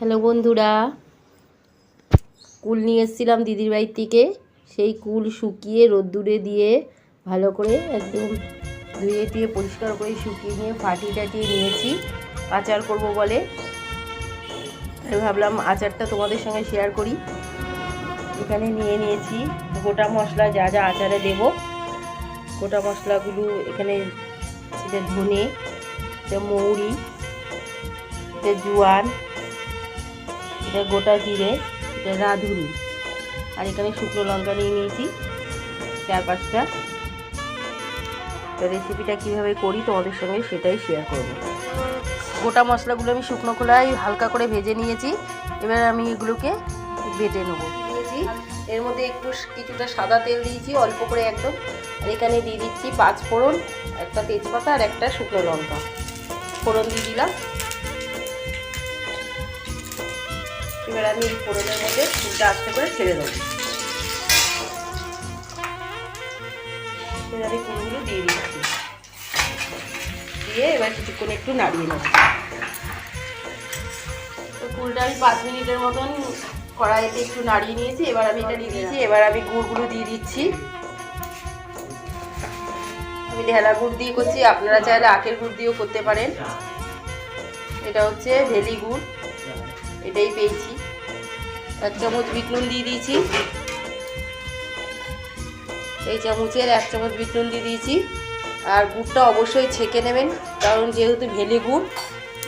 Hello বন্ধুরা, কুল নিয়ে এসেছিলাম দিদির বাড়ির থেকে। সেই কুল শুকিয়ে রোদ্দুরে দিয়ে ভালো করে একদম ধুয়ে টুয়ে পরিষ্কার করে শুকিয়ে নিয়ে ফাটিয়ে টাটিয়ে নিয়েছি। আচার করব বলে। আমি ভাবলাম আচারটা তোমাদের সঙ্গে শেয়ার করি। এখানে নিয়ে নিয়েছি গোটা মশলা, যা যা আচারে দেব। গোটা মশলাগুলো এখানে এটা ধনে, এটা মৌরি, এটা জোয়ান এটা গোটা জিরে, এটা রাঁধুনি। আর এখানে শুকনো লঙ্কা নিয়ে নিয়েছি চার পাঁচটা রেসিপিটা কীভাবে করি তোমাদের সঙ্গে সেটাই শেয়ার করব। গোটা মশলাগুলো আমি শুকনো খোলায় হালকা করে ভেজে নিয়েছি। এবার আমি এগুলোকে বেটে নেব। নিয়েছি। এর মধ্যে একটু কিছুটা সাদা তেল দিয়েছি, অল্প করে একদম। আর এখানে দিয়ে দিচ্ছি পাঁচ ফোড়ন একটা তেজপাতা আর একটা শুকনো লঙ্কা। ফোড়ন দিয়ে দিলাম। এবার আমি এই ফোড়নের মধ্যে ফুলটা আস্তে করে ছেড়ে দেবো। এবার আমি ফুলগুলো দিয়ে দিচ্ছি। দিয়ে এবার কিছুক্ষণ একটু নাড়িয়ে নেব। তো ফুলটা আমি পাঁচ মিনিটের মতন কড়াইতে একটু নাড়িয়ে নিয়েছি এবার আমি এটা দিয়ে দিয়েছি এবার আমি গুড়গুলো দিয়ে দিচ্ছি। আমি ঢেলা গুড় দিয়ে করছি আপনারা চাইলে আখের গুড় দিয়েও করতে পারেন। এটা হচ্ছে ভেলি গুড়। এটাই পেয়েছি। এক চামচ বিট নুন দিয়ে দিয়েছি। এই চামচের এক চামচ বিট নুন দিয়ে দিয়েছি। আর গুড়টা অবশ্যই ছেঁকে নেবেন, কারণ যেহেতু ভেলি গুড়,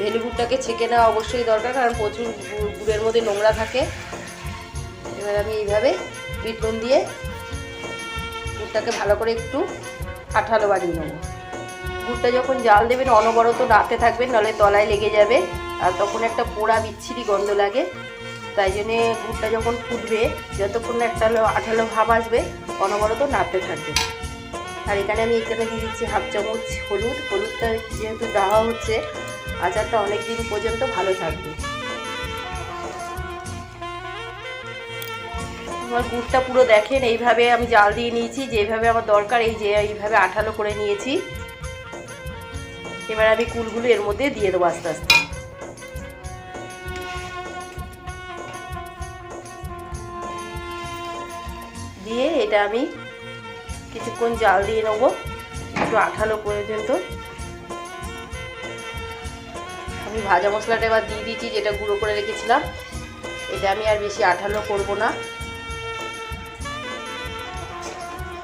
ভেলি গুড়টাকে ছেঁকে নেওয়া অবশ্যই দরকার, কারণ প্রচুর গুড়ের মধ্যে নোংরা থাকে। এবার আমি এইভাবে বিট নুন দিয়ে গুড়টাকে ভালো করে একটু আঠালো বানিয়ে নেব। গুড়টা যখন জাল দেবেন, অনবরত নাড়তে থাকবেন, নাহলে তলায় লেগে যাবে। তখন একটা পোড়া বিচ্ছিরি গন্ধ লাগে। তাই জন্যে গুড়টা যখন ফুটবে, যতক্ষণ একটা আঠালো ভাব আসবে, অনবরত নাড়তে থাকবে। আর এখানে আমি এখানে দিয়ে দিচ্ছি হাফ চামচ হলুদ। হলুদটা যেহেতু দেওয়া হচ্ছে, আচারটা অনেক দিন পর্যন্ত ভালো থাকবে। আমার গুড়টা পুরো দেখেন, এইভাবে আমি জাল দিয়ে নিয়েছি, যেভাবে আমার দরকার, এই যে এইভাবে আঠালো করে নিয়েছি। এবার আমি কুলগুলো এর মধ্যে দিয়ে দেবো আস্তে আস্তে। দিয়ে এটা আমি কিছুক্ষণ জাল দিয়ে নেব। একটু আঠালো পর্যন্ত আমি ভাজা মশলাটা এবার দিয়ে দিয়েছি, যেটা গুঁড়ো করে রেখেছিলাম। এটা আমি আর বেশি আঠালো করব না।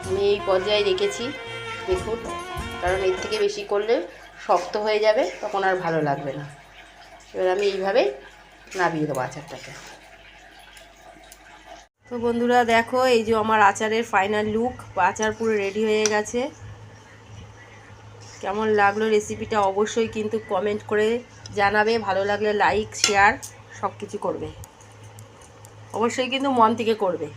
আমি এই পর্যায়ে রেখেছি, দেখুন। কারণ এর থেকে বেশি করলে শক্ত হয়ে যাবে, তখন আর ভালো লাগবে না। এবার আমি এইভাবে নাবিয়ে দেবো আচারটাকে। তো বন্ধুরা দেখো, এই যে আমার আচারের ফাইনাল লুক আচার পুরো রেডি হয়ে গেছে। কেমন লাগল রেসিপিটা অবশ্যই কিন্তু কমেন্ট করে জানাবে। ভালো লাগলে লাইক শেয়ার সব কিছু করবে। অবশ্যই কিন্তু মন থেকে করবে।